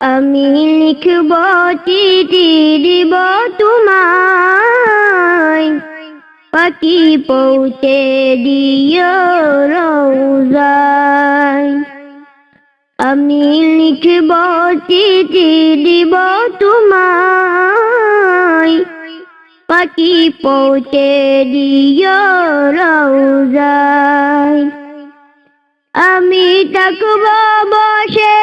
আমি লিখব চিঠি দিব তোমায়। পাখি পৌঁছে দিও রোজায় আমি লিখব চিঠি দিব তোমায়। পাখি পৌঁছে দিও রোজায় আমি থাকব বসে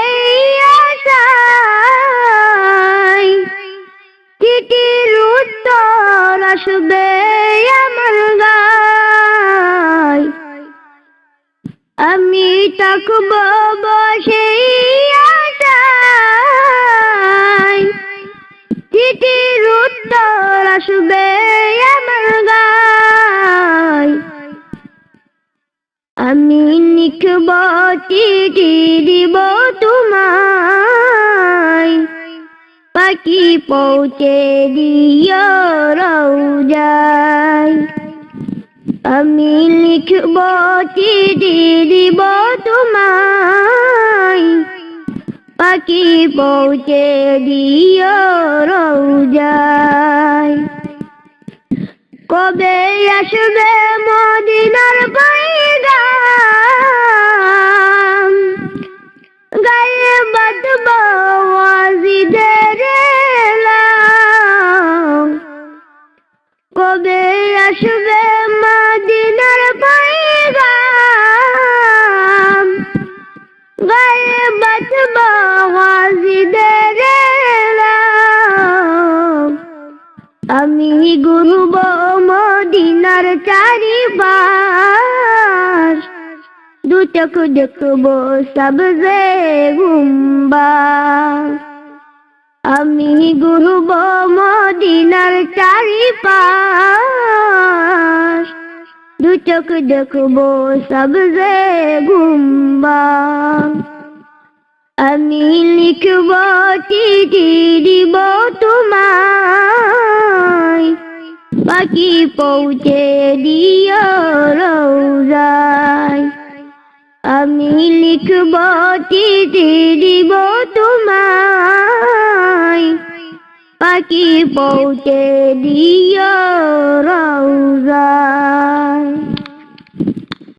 আমি থাকব বসে চিঠির উত্তর আসবে আমার গায়। আমি লিখব, চিঠি দিব তোমায়। পাখি পৌঁছে দিও আমি লিখব চিঠি দিব তোমায় পাখি পৌঁছে দিও কবে আসবে মদিনার কবে আসবে আমি গুরুব মদিনার চারিপাশ। দু চোখ দেখব সবজে গুম্বা আমি গুরুব মদিনার চারিপাশ। দু চোখ দেখব সবজে গুম্বা আমি লিখব চিঠি দিব তোমায়। পাখি পৌঁছে দিও রৌজায় আমি লিখব চিঠি দিব তোমায়। পাখি পৌঁছে দিও